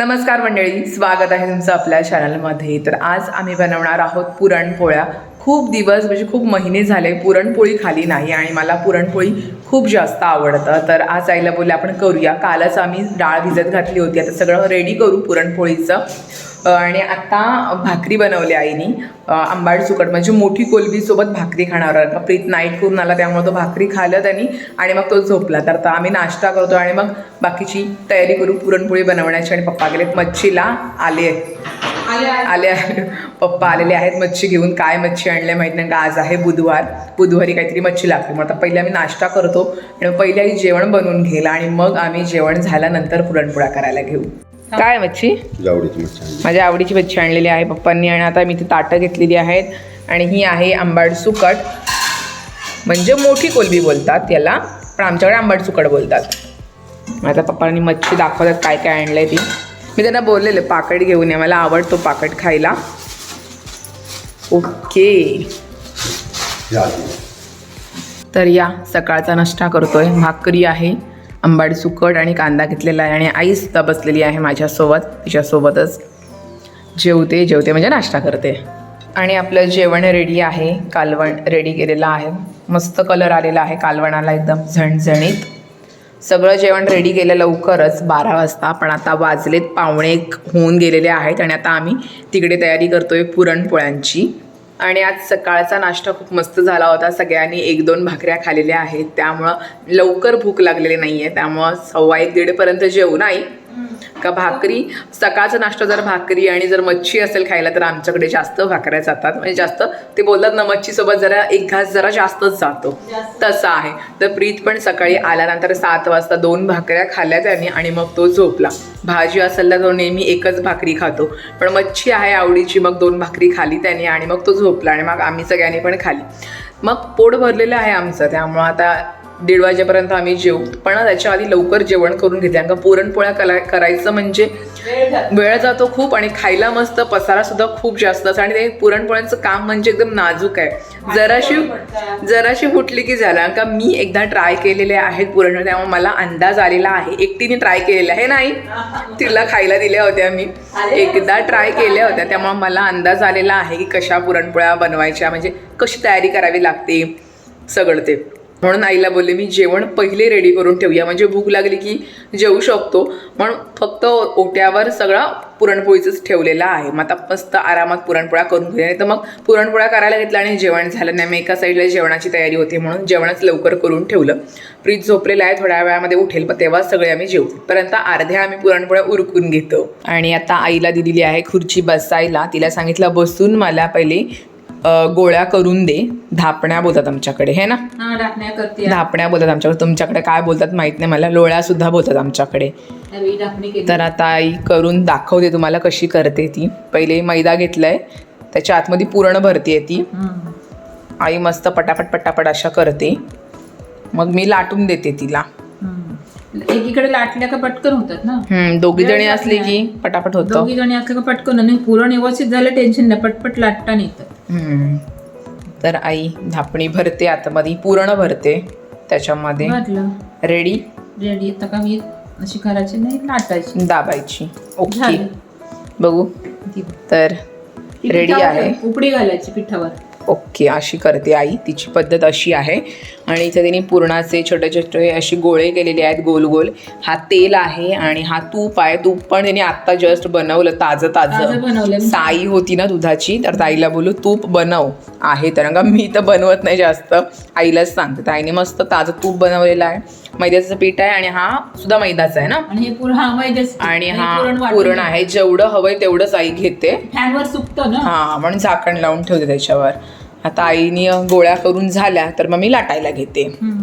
नमस्कार मंडळी स्वागत आहे तुमचं आपल्या चॅनलमध्ये तर आज आम्ही बनवणार आहोत पुरणपोळ्या. खूप दिवस म्हणजे खूप महिने झाले पुरणपोळी खाली नाही आणि मला पुरणपोळी खूप जास्त आवडतं. तर आज आईला बोलले आपण करूया. कालच आम्ही डाळ भिजत घातली होती. आता सगळं रेडी करू पुरणपोळीचं. आणि आत्ता भाकरी बनवली आईनी. आंबाड सुकट म्हणजे मोठी कोलबीसोबत भाकरी खाणार कारण का प्रीत नाईट करून आला त्यामुळे तो भाकरी खाल्लं त्यांनी आणि मग तो झोपला. तर आता आम्ही नाश्ता करतो आणि मग बाकीची तयारी करू पुरणपोळी बनवण्याची. आणि पप्पा गेलेत मच्छीला आले. आले आहे पप्पा आलेले आहेत मच्छी घेऊन. काय मच्छी आणले माहीत नाही. का आज आहे बुधवार. बुधवारी काहीतरी मच्छी लागते मग आता पहिले आम्ही नाश्ता करतो आणि पहिले आई जेवण बनवून घेईल आणि मग आम्ही जेवण झाल्यानंतर पुरणपोळ्या करायला घेऊ. काय मच्छी. माझ्या आवडीची मच्छी आणलेली आहे पप्पांनी आणि आता मी ती ताटं घेतलेली आहेत आणि ही आहे आंबाड सुकट. म्हणजे मोठी कोलबी बोलतात याला. पण आमच्याकडे आंबाड सुकट बोलतात. आता पप्पांनी मच्छी दाखवतात काय काय आणलंय ती. मी त्यांना बोललेले पाकट घेऊन ये मला आवडतो पाकट खायला. ओके. तर या सकाळचा नाश्ता करतोय. भाकरी आहे आंबाड सुकट आणि कांदा घेतलेला आहे आणि आई सुद्धा बसलेली आहे माझ्यासोबत तिच्यासोबतच. जेवते जेवते म्हणजे नाश्ता करते. आणि आपलं जेवण रेडी आहे कालवण रेडी केलेलं आहे. मस्त कलर आलेला आहे कालवणाला एकदम झणझणीत. सगळं जेवण रेडी केलं लवकरच बारा वाजता. पण आता वाजलेत पावणे एक होऊन गेलेले आहेत आणि आता आम्ही तिकडे तयारी करतोय पुरणपोळ्यांची. आणि आज सकाळचा नाश्ता खूप मस्त झाला होता. सगळ्यांनी एक दोन भाकऱ्या खाल्लेल्या आहेत. त्यामुळं लवकर भूक लागलेली नाही आहे त्यामुळं सव्वा एक दीडपर्यंत जेवू नाही. का भाकरी? सकाळचा नाश्ता जर भाकरी आणि जर मच्छी असेल खायला तर आमच्याकडे जास्त भाकऱ्या जातात. म्हणजे जास्त ते बोलतात ना मच्छीसोबत जरा एक घास जरा जास्तच जातो. तसं आहे. तर प्रीत पण सकाळी आल्यानंतर सात वाजता दोन भाकऱ्या खाल्ल्या त्याने आणि मग तो झोपला. भाजी असेल तर तो नेहमी एकच भाकरी खातो. पण मच्छी आहे आवडीची मग दोन भाकरी खाली त्याने आणि मग तो झोपला आणि मग आम्ही सगळ्यांनी पण खाली. मग पोट भरलेलं आहे आमचं. त्यामुळं आता दीड वाजेपर्यंत आम्ही जेवू पण त्याच्या आधी लवकर जेवण करून घेते. कारण का पुरणपोळ्या कला करायचं म्हणजे वेळ जातो खूप आणि खायला मस्त पसारा सुद्धा खूप जास्त असतो. आणि ते पुरणपोळ्यांचं काम म्हणजे एकदम नाजूक आहे. जराशी जराशी फुटली की झाला. कारण का मी एकदा ट्राय केलेले आहेत पुरणपोळ्या त्यामुळे मला अंदाज आलेला आहे. एकटीने ट्राय केलेला आहे नाही? तिला खायला दिल्या होत्या मी. एकदा ट्राय केल्या होत्या त्यामुळे मला अंदाज आलेला आहे की कशा पुरणपोळ्या बनवायच्या म्हणजे कशी तयारी करावी लागते सगळं ते. म्हणून आईला बोलले मी जेवण पहिले रेडी करून ठेवूया. म्हणजे भूक लागली की जेवू शकतो म्हणून फक्त ओट्यावर सगळा पुरणपोळीचंच ठेवलेला आहे. मग आता मस्त आरामात पुरणपोळ्या करून घेऊया. नाही तर मग पुरणपोळ्या करायला घेतला आणि जेवण झालं नाही. मग एका साईडला जेवणाची तयारी होते म्हणून जेवणच लवकर करून ठेवलं. फ्रीज झोपलेला आहे. थोड्या वेळामध्ये उठेल पण तेव्हा सगळे आम्ही जेवू पर्यंत अर्ध्या आम्ही पुरणपोळ्या उरकून घेतो. आणि आता आईला दिलेली आहे खुर्ची बसायला. तिला सांगितलं बसून मला पहिले गोळ्या करून दे. धापण्या बोलतात आमच्याकडे हे ना? हा धापण्या बोलतात आमच्याकडे. तुमच्याकडे काय बोलतात माहीत नाही मला. लोळ्या सुद्धा बोलतात आमच्याकडे. तर आता आई करून दाखवते तुम्हाला कशी करते ती. पहिले मैदा घेतलाय. त्याच्या आतमध्ये पूर्ण भरते ती. हम्म. आई मस्त पटापट पटापट अशा करते. मग मी लाटून देते तिला. एकीकडे लाटल्या का पटकन होतात ना? दोघी जणी असली की पटापट होतं. दोघी जणी असल्या का पटकन आणि पुरण व्यवस्थित झालं टेन्शन नाही पटपट लाटता हम्म. तर आई धापणी भरते आतमध्ये पूर्ण भरते. त्याच्यामध्ये रेडी रेडी आता का मी अशी करायची नाही लाटायची. दाबायची. ओके. बघू. तर रेडी आहे. उपडी घालायची पिठावर. ओके अशी करते आई. तिची पद्धत अशी आहे. आणि इथे तिने पुरणाचे छोटे छोटे असे गोळे केलेले आहेत गोल गोल. हा तेल आहे आणि हा तूप आहे. तूप पण तिने आत्ता जस्ट बनवलं ताजं ताजं. बनवलं साई होती ना दुधाची तर ताईला बोलू तूप बनव. आहे तर का मी तर बनवत नाही जास्त. आईलाच सांगते. तर आईने मस्त ताजं तूप बनवलेलं आहे. मैद्याचं पीठ आहे आणि हा सुद्धा मैदाचा आहे ना? आणि हे पुरण हा मैद्याच आणि हा वाटून पुरण आहे. जेवढं हवंय तेवढंच आई घेते. फॅनवर सुकतं ना? हा म्हणून झाकण लावून ठेवते त्याच्यावर. आता आईने गोळ्या करून झाल्या तर मग मी लाटायला घेते. हम्म.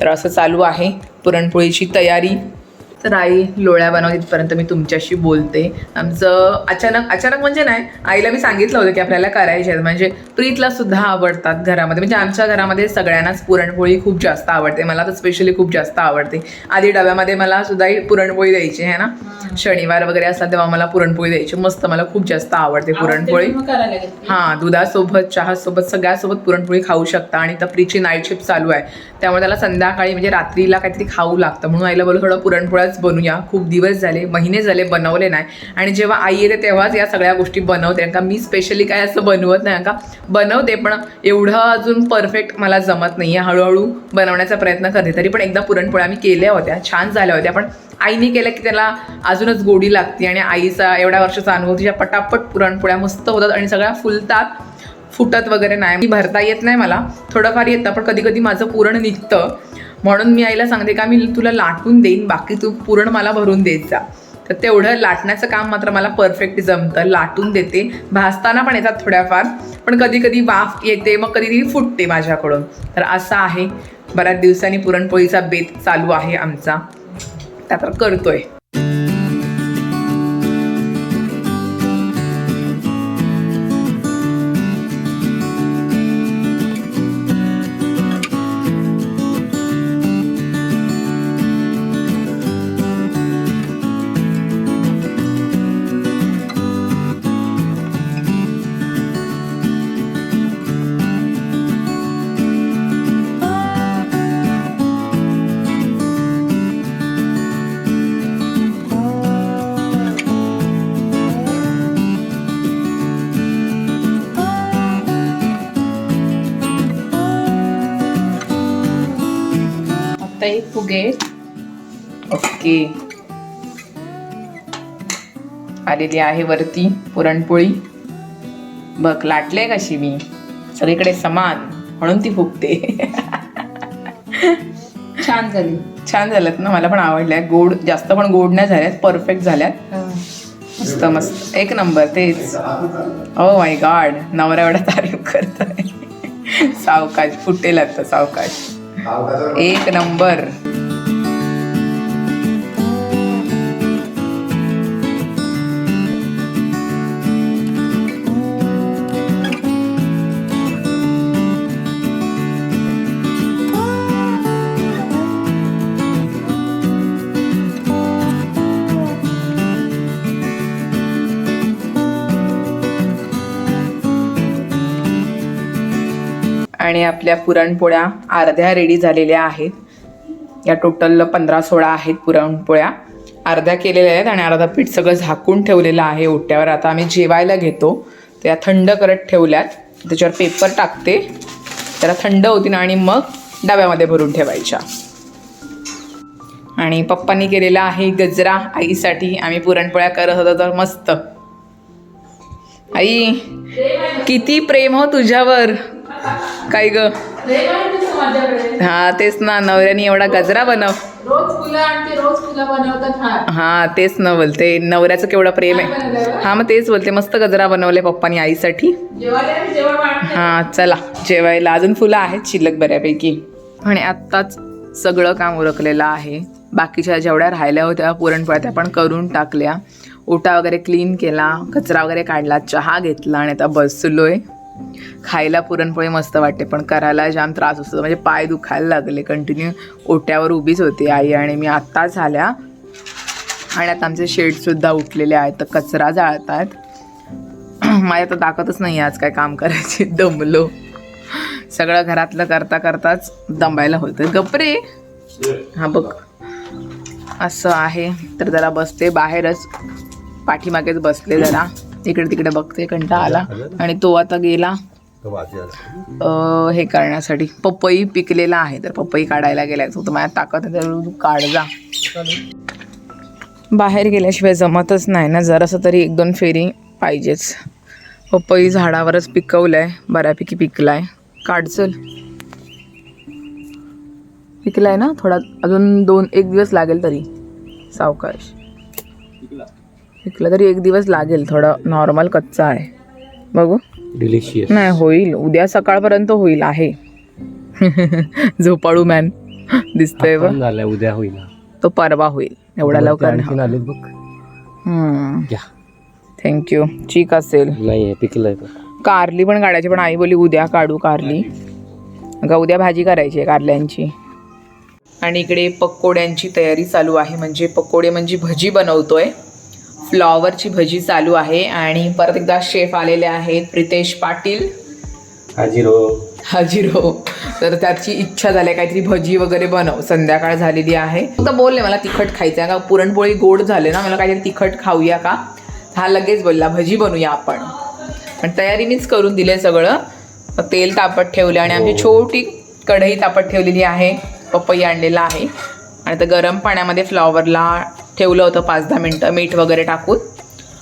तर असं चालू आहे पुरणपोळीची तयारी. तर आई लोळ्या बनवतीपर्यंत मी तुमच्याशी बोलते. आमचं अचानक अचानक म्हणजे नाही आईला मी सांगितलं होतं की आपल्याला करायचे आहेत म्हणजे प्रीतला सुद्धा आवडतात घरामध्ये. म्हणजे आमच्या घरामध्ये सगळ्यांनाच पुरणपोळी खूप जास्त आवडते. मला तर स्पेशली खूप जास्त आवडते. आधी डब्यामध्ये मला सुद्धा पुरणपोळी द्यायची आहे ना. शनिवार वगैरे असतात तेव्हा मला पुरणपोळी द्यायची. मस्त मला खूप जास्त आवडते पुरणपोळी. हा दुधासोबत चहासोबत सगळ्यासोबत पुरणपोळी खाऊ शकता आणि तपरीची नाईट शिफ्ट चालू आहे. त्यामुळे त्याला संध्याकाळी म्हणजे रात्रीला काहीतरी खाऊ लागतं. म्हणून आईला बोलू थोडं पुरणपोळ्याच बनवूया. खूप दिवस झाले महिने झाले बनवले नाही. आणि जेव्हा आई येते तेव्हाच या सगळ्या गोष्टी बनवते. का मी स्पेशली काय असं बनवत नाही. का बनवते पण एवढं अजून परफेक्ट मला जमत नाही आहे हळूहळू बनवण्याचा प्रयत्न करते तरी पण एकदा पुरणपोळ्या मी केल्या होत्या. छान झाल्या होत्या. पण आईने केलं की त्याला अजूनच गोडी लागते आणि आईचा एवढ्या वर्षाचा अनुभव तिच्या पटापट पुरणपोळ्या मस्त होतात आणि सगळ्या फुलतात फुटत वगैरे नाही. मी भरता येत नाही मला. थोडंफार येतं पण कधी कधी माझं पुरण निघतं. म्हणून मी आईला सांगते का मी तुला लाटून देईन बाकी तू पुरण मला भरून देत जा. तर तेवढं लाटण्याचं काम मात्र मला परफेक्ट जमतं. लाटून देते. भाजताना पण येतात थोड्याफार पण कधी कधी वाफ येते मग कधी ती फुटते माझ्याकडून. तर असं आहे. बऱ्याच दिवसांनी पुरणपोळीचा बेत चालू आहे आमचा. त्या तर करतोय. एक फुगे. ओके. आलेली आहे वरती पुरणपोळी. बघ लाटले कशी मी. सगळीकडे समान म्हणून ती फुगते. छान झाली. छान झाल्यात ना मला पण आवडल्या. गोड जास्त पण गोड नाही झाल्यात परफेक्ट झाल्यात. मस्त मस्त. एक नंबर तेच. ओ माय गॉड नवरा एवढा तारीफ करतोय. सावकाश फुटेल आता सावकाश. एक नंबर. आणि आपल्या पुरणपोळ्या अर्ध्या रेडी झालेल्या आहेत. या टोटल पंधरा सोळा आहेत पुरणपोळ्या. अर्ध्या केलेल्या आहेत आणि अर्धा पीठ सगळं झाकून ठेवलेलं आहे ओट्यावर. आता आम्ही जेवायला घेतो. त्या थंड करत ठेवल्यात. त्याच्यावर पेपर टाकते. त्याला थंड होतील आणि मग डब्यामध्ये भरून ठेवायच्या. आणि पप्पांनी केलेला आहे गजरा. आईसाठी आम्ही पुरणपोळ्या करत होतो. तर मस्त. आई किती प्रेम हो तुझ्यावर. काय ग? हा तेच ना नवऱ्याने एवढा गजरा बनव. हा तेच न बोलते. नवऱ्याचं केवढं प्रेम आहे. हा मग तेच बोलते. मस्त गजरा बनवले पप्पानी आईसाठी. हा चला. जेवायला अजून फुलं आहेत शिल्लक बऱ्यापैकी. आणि आत्ताच सगळं काम उरकलेलं आहे. बाकीच्या जेवढ्या राहिल्या होत्या पुरणपोळ्या त्या पण करून टाकल्या. ओटा वगैरे क्लीन केला कचरा वगैरे काढला चहा घेतला आणि आता बसलोय. खायला पुरणपोळी मस्त वाटते पण करायला जाम त्रास असतो. म्हणजे पाय दुखायला लागले कंटिन्यू ओट्यावर उभीच होती आई आणि मी आत्ताच आल्या आणि आता आमचे शेडसुद्धा उठलेले आहेत तर कचरा जाळत आहेत माझ्या तर ताकदच नाही आज काय काम करायचे. दमलो. सगळं घरातलं करता करताच दमायला होतं. गपरे हा बघ. असं आहे. तर जरा बसते बाहेरच. पाठीमागेच बसले जरा. इकडे तिकडे बघते कंटा आला. आणि तो आता गेला. हे करण्यासाठी. पपई पिकलेला आहे तर पपई काढायला गेलाय. तो माझ्या ताकद आहे तर काढ जा. बाहेर गेल्याशिवाय जमतच नाही ना जरासं तरी एक दोन फेरी पाहिजेच. पपई झाडावरच पिकवलंय बऱ्यापैकी पिकलाय. काढचल पिकलाय ना थोडा अजून दोन एक दिवस लागेल तरी. सावकाश. पिकला तरी एक दिवस लागेल थोडा नॉर्मल कच्चा आहे. बघू. डिलिशियस नाही होईल. उद्या सकाळपर्यंत होईल आहे. झोपाळू मॅन दिसतोय झालाय उद्या होईल तो परवा होईल. एवढा लवकर थँक्यू चीक असेल. नाही पिकलंय कारली पण काढायची पण आई बोली उद्या काढू कारली. अगं उद्या भाजी करायची आहे कारल्यांची. आणि इकडे पकोड्यांची तयारी चालू आहे म्हणजे पकोडे म्हणजे भजी बनवतोय. फ्लॉवरची भजी चालू आहे आणि परत एकदा शेफ आलेले आहेत प्रितेश पाटील. हाजी रो हा जिरो तर त्याची इच्छा झाली काहीतरी भजी वगैरे बनव. संध्याकाळ झालेली आहे. फक्त बोलले मला तिखट खायचं आहे का पुरणपोळी गोड झाले ना मला काहीतरी तिखट खाऊया का? हा लगेच बोलला भजी बनवूया आपण. पण तयारी मीच करून दिले सगळं. तेल तापत ठेवलं आणि आमची छोटी कढई तापत ठेवलेली आहे. पपई आणलेला आहे. आणि तर गरम पाण्यामध्ये फ्लॉवरला ठेवलं होतं पाच दहा मिनटं मीठ वगैरे टाकून.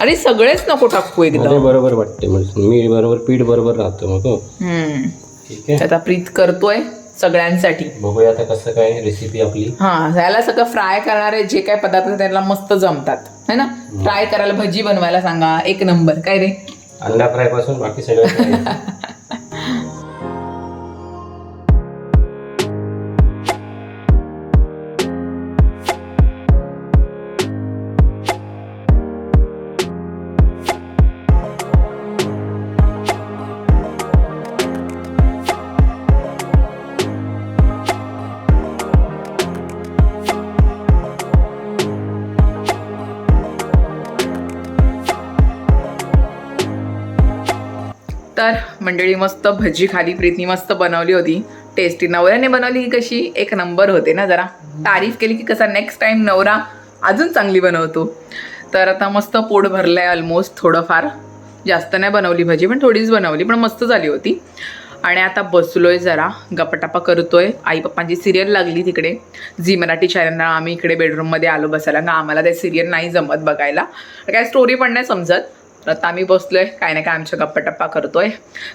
अरे सगळेच नको टाकू एकदम बरोबर वाटते म्हणजे मीठ बरोबर पीठ बरोबर राहतं मग हो. हम्म. ठीक आहे. आता प्रीत करतोय सगळ्यांसाठी. बघूया आता कसं काय रेसिपी आपली. हा ह्याला सगळं फ्राय करणारे जे काय पदार्थ त्याला मस्त जमतात. है ना? फ्राय करायला भजी बनवायला सांगा एक नंबर काय रे? अंडा फ्रायपासून बाकी सगळं तर मंडळी मस्त भजी खाली प्रीतनी मस्त बनवली होती. टेस्टी नवऱ्याने बनवली की कशी? एक नंबर होते ना जरा. तारीफ केली की कसा नेक्स्ट टाइम नवरा अजून चांगली बनवतो. तर आता मस्त पोट भरलं आहे ऑलमोस्ट थोडंफार. जास्त नाही बनवली भजी पण थोडीच बनवली पण मस्त झाली होती. आणि आता बसलो आहे जरा. गपाटापा आहे आई पप्पांची सिरियल लागली तिकडे. झी मराठी चॅनलला आम्ही इकडे बेडरूममध्ये आलो बसायला. ना आम्हाला ते सिरियल नाही जमत बघायला. काय स्टोरी पण नाही समजत. तर आता आम्ही बसलोय काय नाही काय आमच्या गप्पाटप्पा करतोय.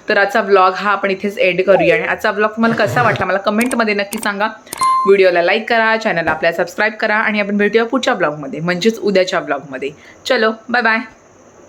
तर आजचा व्लॉग हा आपण इथेच एड करूया आणि आजचा व्लॉग तुम्हाला कसा वाटला मला कमेंटमध्ये नक्की सांगा. व्हिडिओला लाईक करा चॅनलला आपल्या सबस्क्राईब करा आणि आपण भेटूया पुढच्या ब्लॉगमध्ये म्हणजेच उद्याच्या ब्लॉगमध्ये चलो बाय बाय